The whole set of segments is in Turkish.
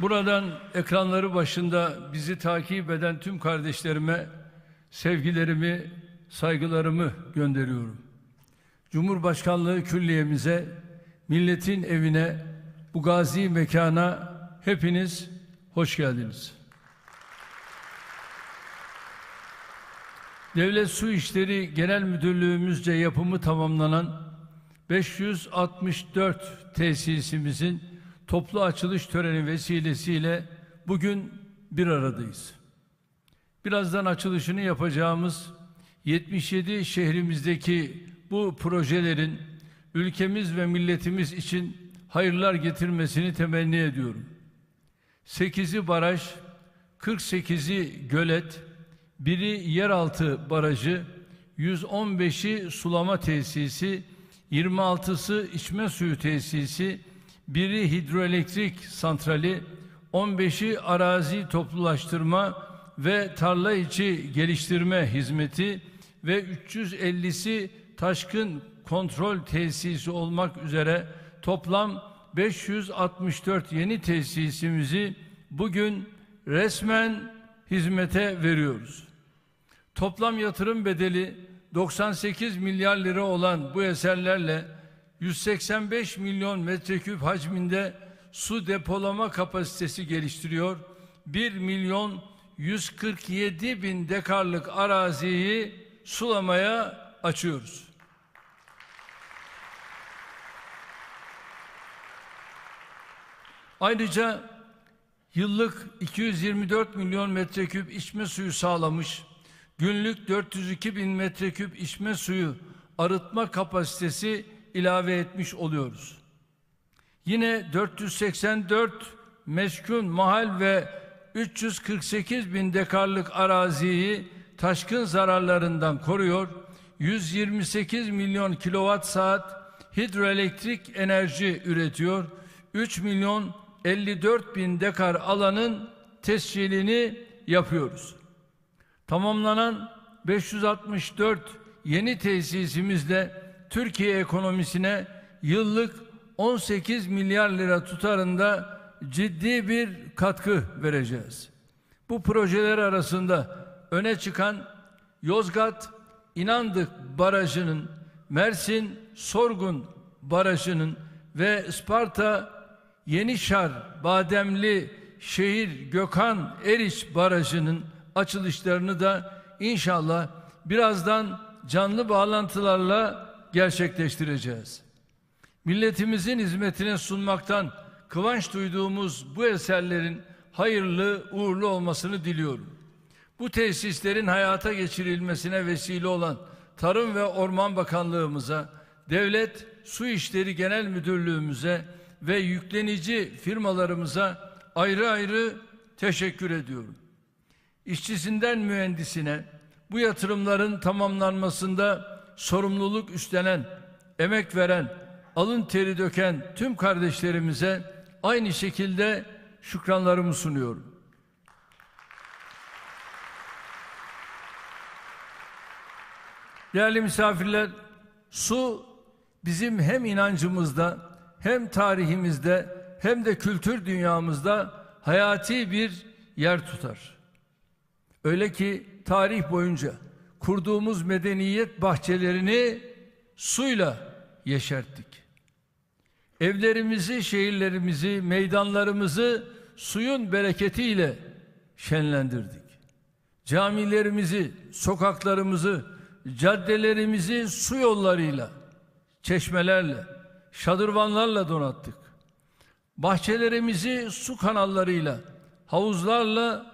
Buradan ekranları başında bizi takip eden tüm kardeşlerime sevgilerimi, saygılarımı gönderiyorum. Cumhurbaşkanlığı külliyemize, milletin evine, bu gazi mekana hepiniz hoş geldiniz. Devlet Su İşleri Genel Müdürlüğümüzce yapımı tamamlanan 564 tesisimizin toplu açılış töreni vesilesiyle bugün bir aradayız. Birazdan açılışını yapacağımız 77 şehrimizdeki bu projelerin ülkemiz ve milletimiz için hayırlar getirmesini temenni ediyorum. 8'i baraj, 48'i gölet, biri yeraltı barajı, 115'i sulama tesisi, 26'sı içme suyu tesisi, biri hidroelektrik santrali, 15'i arazi toplulaştırma ve tarla içi geliştirme hizmeti ve 350'si taşkın kontrol tesisi olmak üzere toplam 564 yeni tesisimizi bugün resmen hizmete veriyoruz. Toplam yatırım bedeli 98 milyar lira olan bu eserlerle 185 milyon metreküp hacminde su depolama kapasitesi geliştiriyor. 1 milyon 147 bin dekarlık araziyi sulamaya açıyoruz. Ayrıca yıllık 224 milyon metreküp içme suyu sağlamış, günlük 402 bin metreküp içme suyu arıtma kapasitesi ilave etmiş oluyoruz. Yine 484 meskun mahal ve 348 bin dekarlık araziyi taşkın zararlarından koruyor, 128 milyon kilowatt saat hidroelektrik enerji üretiyor, 3 milyon 54 bin dekar alanın tescilini yapıyoruz. Tamamlanan 564 yeni tesisimizle Türkiye ekonomisine yıllık 18 milyar lira tutarında ciddi bir katkı vereceğiz. Bu projeler arasında öne çıkan Yozgat İnandık Barajı'nın, Mersin Sorgun Barajı'nın ve Isparta Yenişar Bademli Şehir Gökhan Eriç Barajı'nın açılışlarını da inşallah birazdan canlı bağlantılarla gerçekleştireceğiz. Milletimizin hizmetine sunmaktan kıvanç duyduğumuz bu eserlerin hayırlı uğurlu olmasını diliyorum. Bu tesislerin hayata geçirilmesine vesile olan Tarım ve Orman Bakanlığımıza, Devlet Su İşleri Genel Müdürlüğümüze ve yüklenici firmalarımıza ayrı ayrı teşekkür ediyorum. İşçisinden mühendisine bu yatırımların tamamlanmasında sorumluluk üstlenen, emek veren, alın teri döken tüm kardeşlerimize aynı şekilde şükranlarımı sunuyorum. Değerli misafirler, su bizim hem inancımızda hem tarihimizde hem de kültür dünyamızda hayati bir yer tutar. Öyle ki tarih boyunca kurduğumuz medeniyet bahçelerini suyla yeşerttik. Evlerimizi, şehirlerimizi, meydanlarımızı suyun bereketiyle şenlendirdik. Camilerimizi, sokaklarımızı, caddelerimizi su yollarıyla, çeşmelerle, şadırvanlarla donattık. Bahçelerimizi su kanallarıyla, havuzlarla,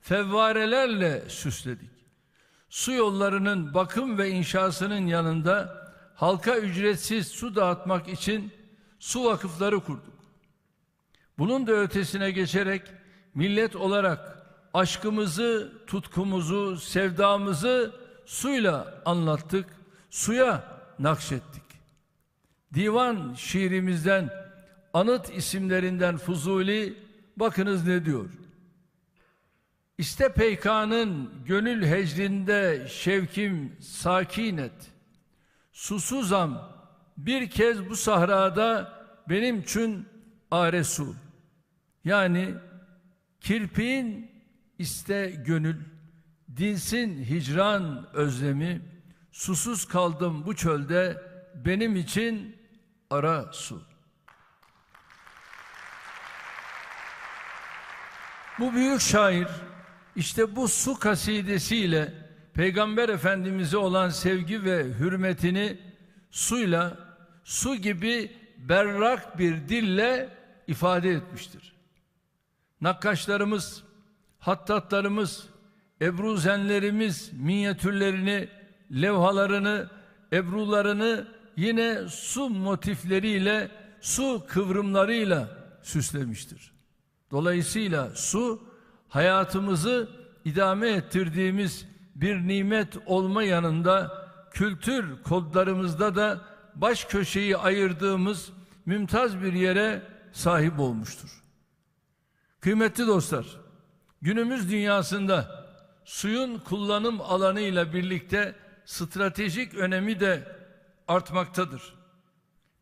fevvarelerle süsledik. Su yollarının bakım ve inşasının yanında halka ücretsiz su dağıtmak için su vakıfları kurduk. Bunun da ötesine geçerek millet olarak aşkımızı, tutkumuzu, sevdamızı suyla anlattık, suya nakşettik. Divan şiirimizden, anıt isimlerinden Fuzuli bakınız ne diyor? İste peykanın gönül hecrində şevkim sakin et. Susuzam bir kez bu sahrada benim için aresu. Yani kirpiğin iste gönül, dinsin hicran özlemi, susuz kaldım bu çölde benim için ara su. Bu büyük şair işte bu su kasidesiyle Peygamber Efendimiz'e olan sevgi ve hürmetini suyla, su gibi berrak bir dille ifade etmiştir. Nakkaşlarımız, hattatlarımız, ebruzenlerimiz minyatürlerini, levhalarını, ebrularını yine su motifleriyle, su kıvrımlarıyla süslemiştir. Dolayısıyla su hayatımızı idame ettirdiğimiz bir nimet olma yanında kültür kodlarımızda da baş köşeyi ayırdığımız mümtaz bir yere sahip olmuştur. Kıymetli dostlar, günümüz dünyasında suyun kullanım alanıyla birlikte stratejik önemi de artmaktadır.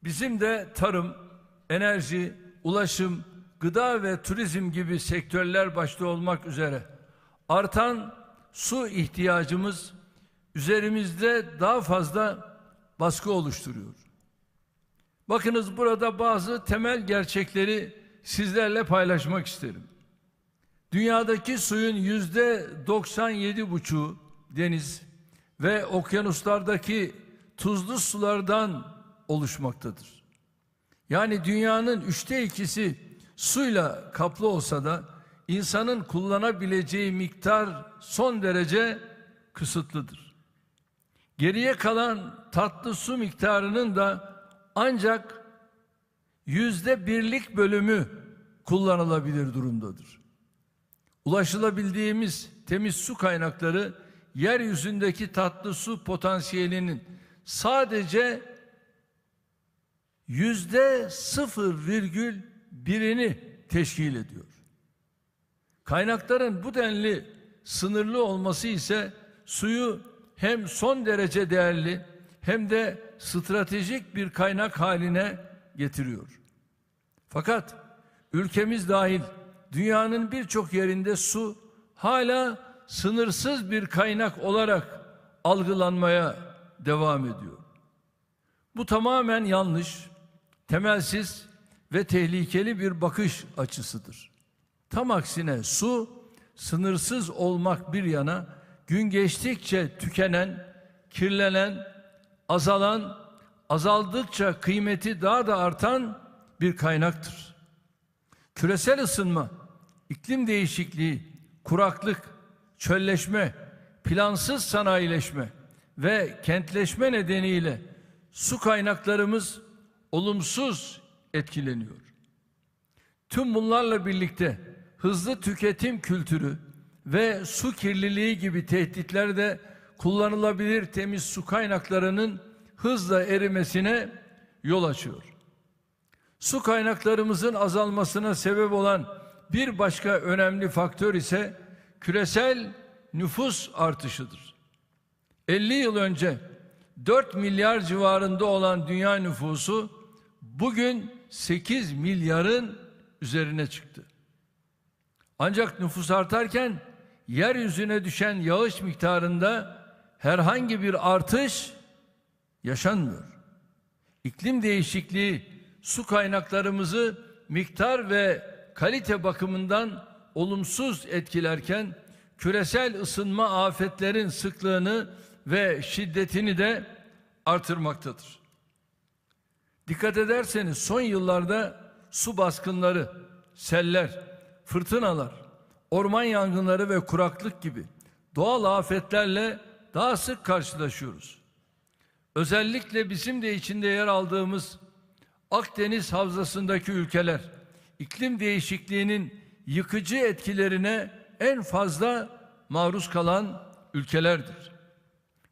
Bizim de tarım, enerji, ulaşım, gıda ve turizm gibi sektörler başta olmak üzere artan su ihtiyacımız üzerimizde daha fazla baskı oluşturuyor. Bakınız burada bazı temel gerçekleri sizlerle paylaşmak isterim. Dünyadaki suyun yüzde 97 buçuğu deniz ve okyanuslardaki tuzlu sulardan oluşmaktadır. Yani dünyanın üçte ikisi suyla kaplı olsa da insanın kullanabileceği miktar son derece kısıtlıdır. Geriye kalan tatlı su miktarının da ancak yüzde birlik bölümü kullanılabilir durumdadır. Ulaşılabildiğimiz temiz su kaynakları yeryüzündeki tatlı su potansiyelinin sadece yüzde sıfır virgül birini teşkil ediyor. Kaynakların bu denli sınırlı olması ise suyu hem son derece değerli hem de stratejik bir kaynak haline getiriyor. Fakat ülkemiz dahil dünyanın birçok yerinde su hala sınırsız bir kaynak olarak algılanmaya devam ediyor. Bu tamamen yanlış, temelsiz ve tehlikeli bir bakış açısıdır. Tam aksine su sınırsız olmak bir yana gün geçtikçe tükenen, kirlenen, azalan, azaldıkça kıymeti daha da artan bir kaynaktır. Küresel ısınma, iklim değişikliği, kuraklık, çölleşme, plansız sanayileşme ve kentleşme nedeniyle su kaynaklarımız olumsuz etkileniyor. Tüm bunlarla birlikte hızlı tüketim kültürü ve su kirliliği gibi tehditler de kullanılabilir temiz su kaynaklarının hızla erimesine yol açıyor. Su kaynaklarımızın azalmasına sebep olan bir başka önemli faktör ise küresel nüfus artışıdır. 50 yıl önce 4 milyar civarında olan dünya nüfusu bugün 8 milyarın üzerine çıktı. Ancak nüfus artarken yeryüzüne düşen yağış miktarında herhangi bir artış yaşanmıyor. İklim değişikliği su kaynaklarımızı miktar ve kalite bakımından olumsuz etkilerken küresel ısınma afetlerin sıklığını ve şiddetini de artırmaktadır. Dikkat ederseniz son yıllarda su baskınları, seller, fırtınalar, orman yangınları ve kuraklık gibi doğal afetlerle daha sık karşılaşıyoruz. Özellikle bizim de içinde yer aldığımız Akdeniz havzasındaki ülkeler iklim değişikliğinin yıkıcı etkilerine en fazla maruz kalan ülkelerdir.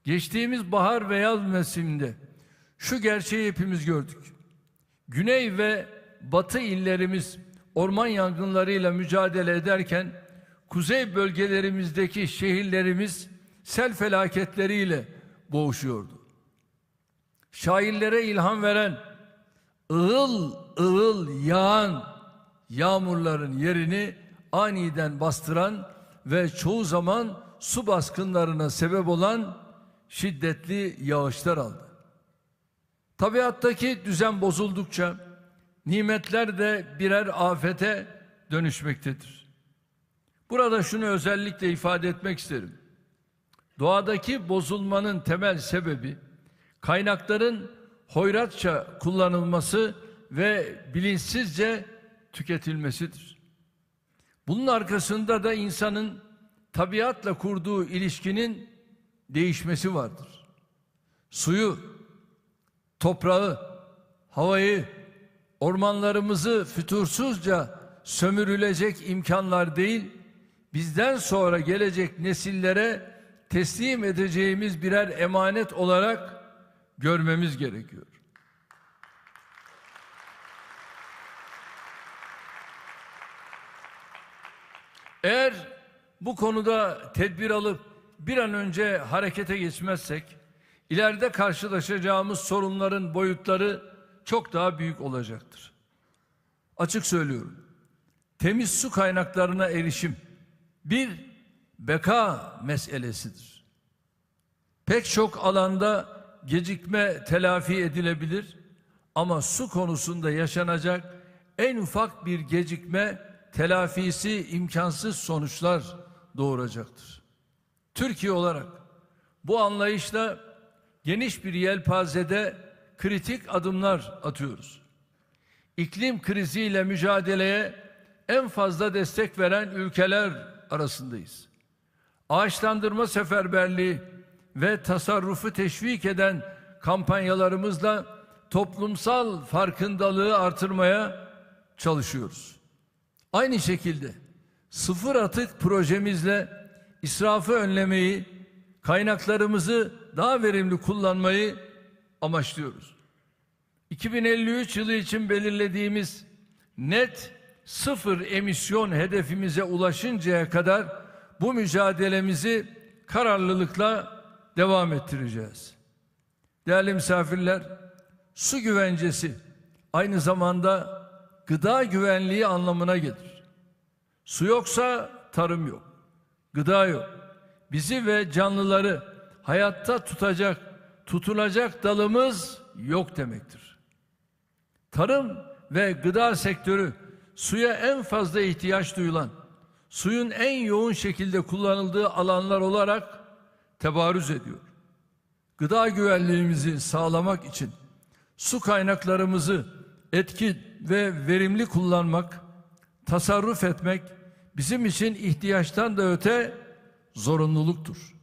Geçtiğimiz bahar ve yaz mevsiminde şu gerçeği hepimiz gördük. Güney ve batı illerimiz orman yangınlarıyla mücadele ederken kuzey bölgelerimizdeki şehirlerimiz sel felaketleriyle boğuşuyordu. Şairlere ilham veren ığıl ığıl yağan yağmurların yerini aniden bastıran ve çoğu zaman su baskınlarına sebep olan şiddetli yağışlar aldı. Tabiattaki düzen bozuldukça nimetler de birer afete dönüşmektedir. Burada şunu özellikle ifade etmek isterim. Doğadaki bozulmanın temel sebebi kaynakların hoyratça kullanılması ve bilinçsizce tüketilmesidir. Bunun arkasında da insanın tabiatla kurduğu ilişkinin değişmesi vardır. Suyu, toprağı, havayı, ormanlarımızı fütursuzca sömürülecek imkanlar değil, bizden sonra gelecek nesillere teslim edeceğimiz birer emanet olarak görmemiz gerekiyor. Eğer bu konuda tedbir alıp bir an önce harekete geçmezsek ileride karşılaşacağımız sorunların boyutları çok daha büyük olacaktır. Açık söylüyorum. Temiz su kaynaklarına erişim bir beka meselesidir. Pek çok alanda gecikme telafi edilebilir ama su konusunda yaşanacak en ufak bir gecikme telafisi imkansız sonuçlar doğuracaktır. Türkiye olarak bu anlayışla geniş bir yelpazede kritik adımlar atıyoruz. İklim kriziyle mücadeleye en fazla destek veren ülkeler arasındayız. Ağaçlandırma seferberliği ve tasarrufu teşvik eden kampanyalarımızla toplumsal farkındalığı artırmaya çalışıyoruz. Aynı şekilde sıfır atık projemizle israfı önlemeyi, kaynaklarımızı daha verimli kullanmayı amaçlıyoruz. 2053 yılı için belirlediğimiz net sıfır emisyon hedefimize ulaşıncaya kadar bu mücadelemizi kararlılıkla devam ettireceğiz. Değerli misafirler, su güvencesi aynı zamanda gıda güvenliği anlamına gelir. Su yoksa tarım yok, gıda yok. Bizi ve canlıları hayatta tutacak, tutulacak dalımız yok demektir. Tarım ve gıda sektörü suya en fazla ihtiyaç duyulan, suyun en yoğun şekilde kullanıldığı alanlar olarak tebarüz ediyor. Gıda güvenliğimizi sağlamak için su kaynaklarımızı etkin ve verimli kullanmak, tasarruf etmek bizim için ihtiyaçtan da öte zorunluluktur.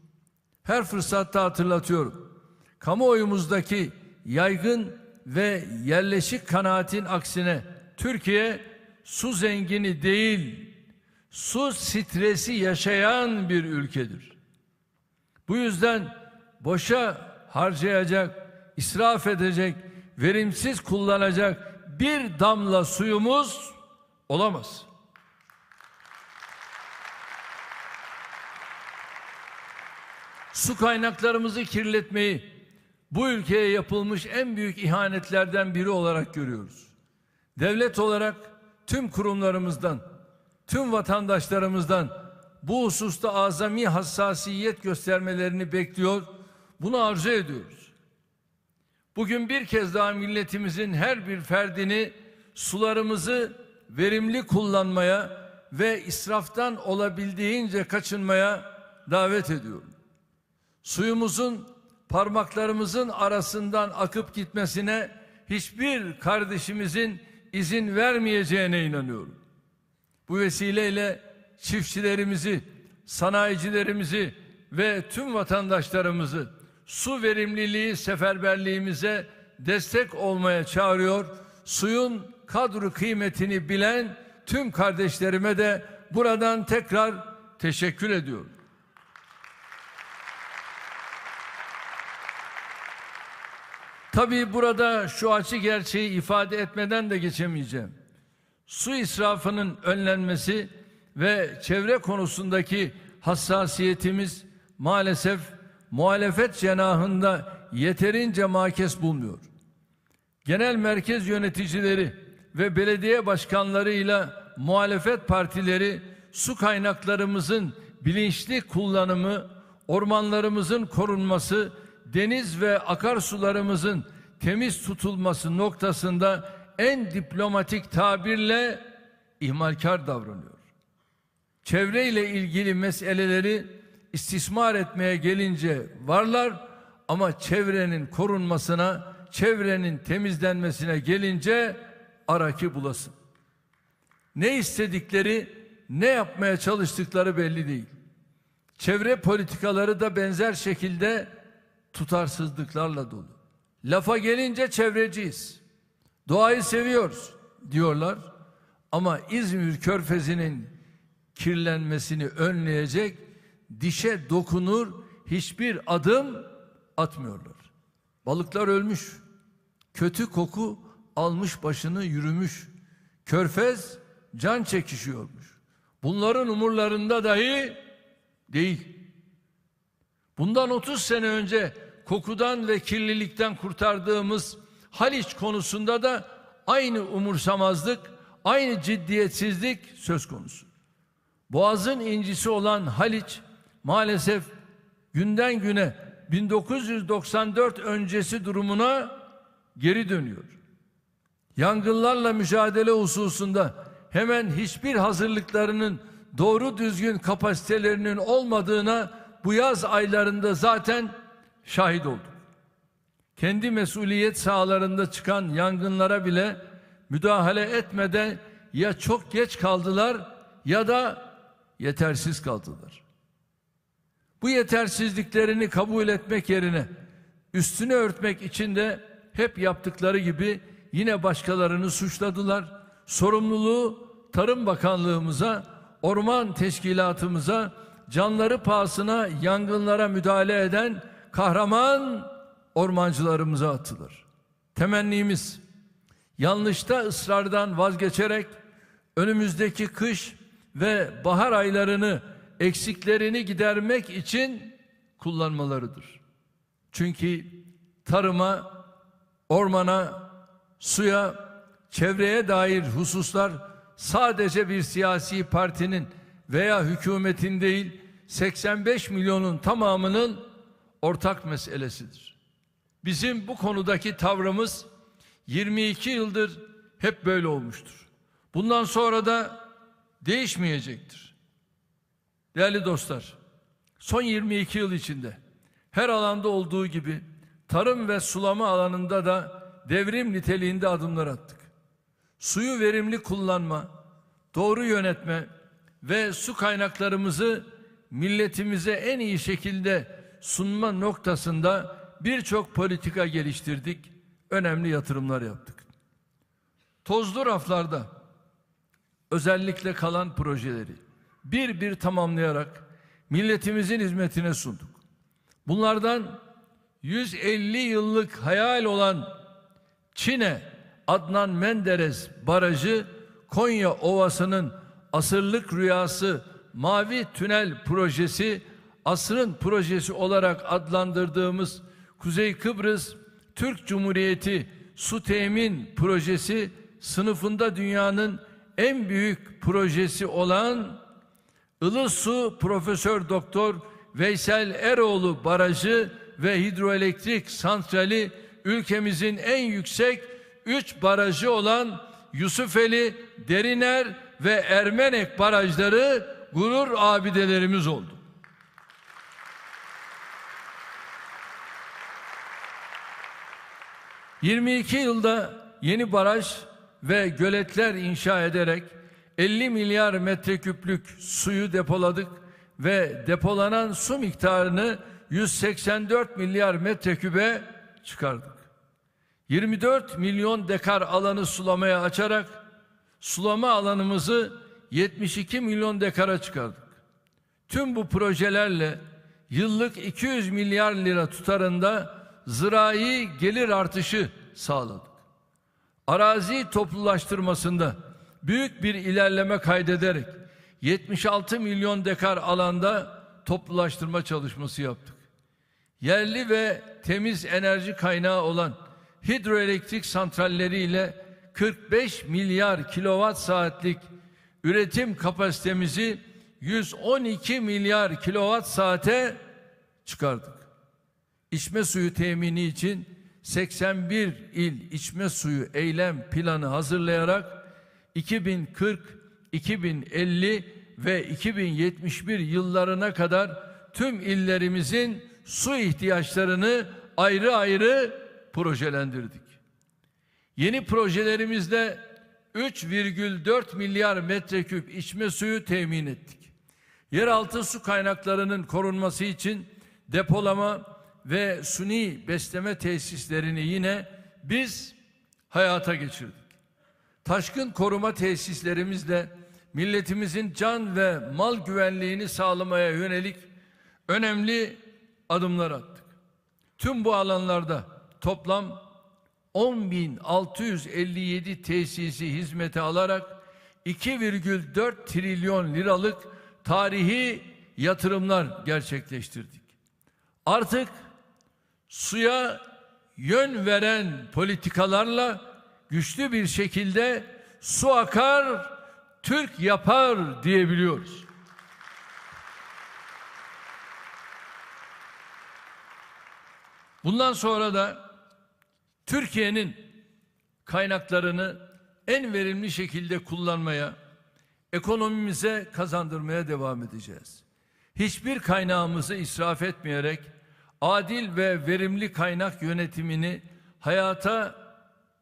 Her fırsatta hatırlatıyorum. Kamuoyumuzdaki yaygın ve yerleşik kanaatin aksine Türkiye su zengini değil, su stresi yaşayan bir ülkedir. Bu yüzden boşa harcayacak, israf edecek, verimsiz kullanacak bir damla suyumuz olamaz. Su kaynaklarımızı kirletmeyi bu ülkeye yapılmış en büyük ihanetlerden biri olarak görüyoruz. Devlet olarak tüm kurumlarımızdan, tüm vatandaşlarımızdan bu hususta azami hassasiyet göstermelerini bekliyor, bunu arzu ediyoruz. Bugün bir kez daha milletimizin her bir ferdini sularımızı verimli kullanmaya ve israftan olabildiğince kaçınmaya davet ediyorum. Suyumuzun parmaklarımızın arasından akıp gitmesine hiçbir kardeşimizin izin vermeyeceğine inanıyorum. Bu vesileyle çiftçilerimizi, sanayicilerimizi ve tüm vatandaşlarımızı su verimliliği seferberliğimize destek olmaya çağırıyor. Suyun kadru kıymetini bilen tüm kardeşlerime de buradan tekrar teşekkür ediyorum. Tabii burada şu açı gerçeği ifade etmeden de geçemeyeceğim. Su israfının önlenmesi ve çevre konusundaki hassasiyetimiz maalesef muhalefet cenahında yeterince makes bulmuyor. Genel merkez yöneticileri ve belediye başkanlarıyla muhalefet partileri su kaynaklarımızın bilinçli kullanımı, ormanlarımızın korunması, deniz ve akarsularımızın temiz tutulması noktasında en diplomatik tabirle ihmalkar davranıyor. Çevreyle ilgili meseleleri istismar etmeye gelince varlar ama çevrenin korunmasına, çevrenin temizlenmesine gelince araki bulasın. Ne istedikleri, ne yapmaya çalıştıkları belli değil. Çevre politikaları da benzer şekilde tutarsızlıklarla dolu. Lafa gelince çevreciyiz. Doğayı seviyoruz diyorlar. Ama İzmir Körfezi'nin kirlenmesini önleyecek dişe dokunur hiçbir adım atmıyorlar. Balıklar ölmüş. Kötü koku almış başını yürümüş. Körfez can çekişiyormuş. Bunların umurlarında dahi değil. Bundan 30 sene önce kokudan ve kirlilikten kurtardığımız Haliç konusunda da aynı umursamazlık, aynı ciddiyetsizlik söz konusu. Boğazın incisi olan Haliç maalesef günden güne 1994 öncesi durumuna geri dönüyor. Yangınlarla mücadele hususunda hemen hiçbir hazırlıklarının doğru düzgün kapasitelerinin olmadığına bu yaz aylarında zaten şahit olduk. Kendi mesuliyet sahalarında çıkan yangınlara bile müdahale etmeden ya çok geç kaldılar ya da yetersiz kaldılar. Bu yetersizliklerini kabul etmek yerine üstünü örtmek için de hep yaptıkları gibi yine başkalarını suçladılar. Sorumluluğu Tarım Bakanlığımıza, Orman Teşkilatımıza, canları pahasına yangınlara müdahale eden kahraman ormancılarımıza atılır. Temennimiz yanlışta ısrardan vazgeçerek önümüzdeki kış ve bahar aylarını eksiklerini gidermek için kullanmalarıdır. Çünkü tarıma, ormana, suya, çevreye dair hususlar sadece bir siyasi partinin veya hükümetin değil 85 milyonun tamamının ortak meselesidir. Bizim bu konudaki tavrımız 22 yıldır hep böyle olmuştur. Bundan sonra da değişmeyecektir. Değerli dostlar, son 22 yıl içinde her alanda olduğu gibi tarım ve sulama alanında da devrim niteliğinde adımlar attık. Suyu verimli kullanma, doğru yönetme ve su kaynaklarımızı milletimize en iyi şekilde sunma noktasında birçok politika geliştirdik, önemli yatırımlar yaptık. Tozlu raflarda özellikle kalan projeleri bir bir tamamlayarak milletimizin hizmetine sunduk. Bunlardan 150 yıllık hayal olan Çin'e Adnan Menderes Barajı Konya Ovası'nın asırlık rüyası Mavi Tünel projesi asrın projesi olarak adlandırdığımız Kuzey Kıbrıs Türk Cumhuriyeti Su Temin Projesi sınıfında dünyanın en büyük projesi olan Ilısu Profesör Doktor Veysel Eroğlu Barajı ve hidroelektrik santrali ülkemizin en yüksek üç barajı olan Yusufeli, Deriner ve Ermenek barajları gurur abidelerimiz oldu. ...22 yılda yeni baraj ve göletler inşa ederek 50 milyar metreküplük suyu depoladık ve depolanan su miktarını 184 milyar metrekübe çıkardık. 24 milyon dekar alanı sulamaya açarak sulama alanımızı 72 milyon dekara çıkardık. Tüm bu projelerle yıllık 200 milyar lira tutarında zirai gelir artışı sağladık. Arazi toplulaştırmasında büyük bir ilerleme kaydederek 76 milyon dekar alanda toplulaştırma çalışması yaptık. Yerli ve temiz enerji kaynağı olan hidroelektrik santralleriyle 45 milyar kilowatt saatlik üretim kapasitemizi 112 milyar kilowatt saate çıkardık. İçme suyu temini için 81 il içme suyu eylem planı hazırlayarak 2040, 2050 ve 2071 yıllarına kadar tüm illerimizin su ihtiyaçlarını ayrı ayrı projelendirdik. Yeni projelerimizde 3,4 milyar metreküp içme suyu temin ettik. Yeraltı su kaynaklarının korunması için depolama ve suni besleme tesislerini yine biz hayata geçirdik. Taşkın koruma tesislerimizle milletimizin can ve mal güvenliğini sağlamaya yönelik önemli adımlar attık. Tüm bu alanlarda toplam 10.657 tesisi hizmete alarak 2,4 trilyon liralık tarihi yatırımlar gerçekleştirdik. Artık suya yön veren politikalarla güçlü bir şekilde su akar, Türk yapar diyebiliyoruz. Bundan sonra da Türkiye'nin kaynaklarını en verimli şekilde kullanmaya, ekonomimize kazandırmaya devam edeceğiz. Hiçbir kaynağımızı israf etmeyerek adil ve verimli kaynak yönetimini hayata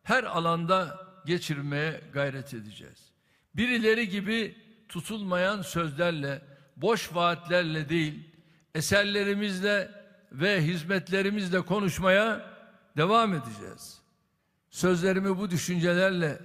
her alanda geçirmeye gayret edeceğiz. Birileri gibi tutulmayan sözlerle, boş vaatlerle değil, eserlerimizle ve hizmetlerimizle konuşmaya devam edeceğiz. Sözlerimi bu düşüncelerle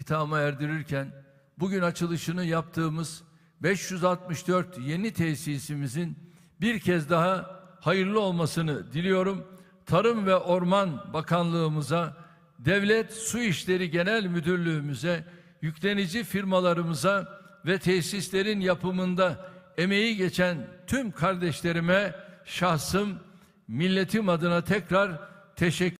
hitama erdirirken bugün açılışını yaptığımız 564 yeni tesisimizin bir kez daha hayırlı olmasını diliyorum. Tarım ve Orman Bakanlığımıza, Devlet Su İşleri Genel Müdürlüğümüze, yüklenici firmalarımıza ve tesislerin yapımında emeği geçen tüm kardeşlerime şahsım milletim adına tekrar teşekkür